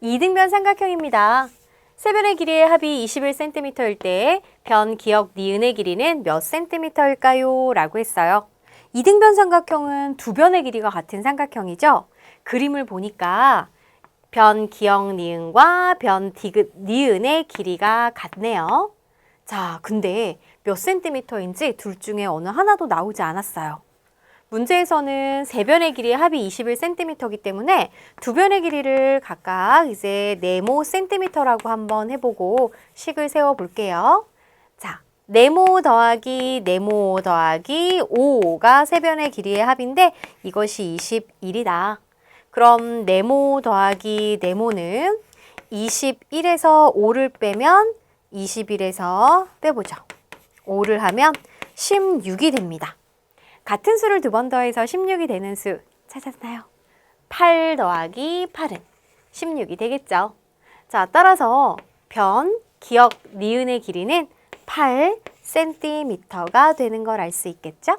이등변 삼각형입니다. 세 변의 길이의 합이 21cm일 때 변 기역 니은의 길이는 몇 cm일까요? 라고 했어요. 이등변 삼각형은 두 변의 길이가 같은 삼각형이죠. 그림을 보니까 변 기역 니은과 변 디귿 니은의 길이가 같네요. 자, 근데 몇 센티미터인지 둘 중에 어느 하나도 나오지 않았어요. 문제에서는 세 변의 길이의 합이 21cm이기 때문에 두 변의 길이를 각각 이제 네모 센티미터라고 한번 해보고 식을 세워볼게요. 자, 네모 더하기 네모 더하기 5가 세 변의 길이의 합인데 이것이 21이다. 그럼 네모 더하기 네모는 21에서 5를 빼면 21에서 빼보죠. 5를 하면 16이 됩니다. 같은 수를 두 번 더해서 16이 되는 수 찾았나요? 8 더하기 8은 16이 되겠죠. 자, 따라서 변, 기역, 니은의 길이는 8cm가 되는 걸 알 수 있겠죠?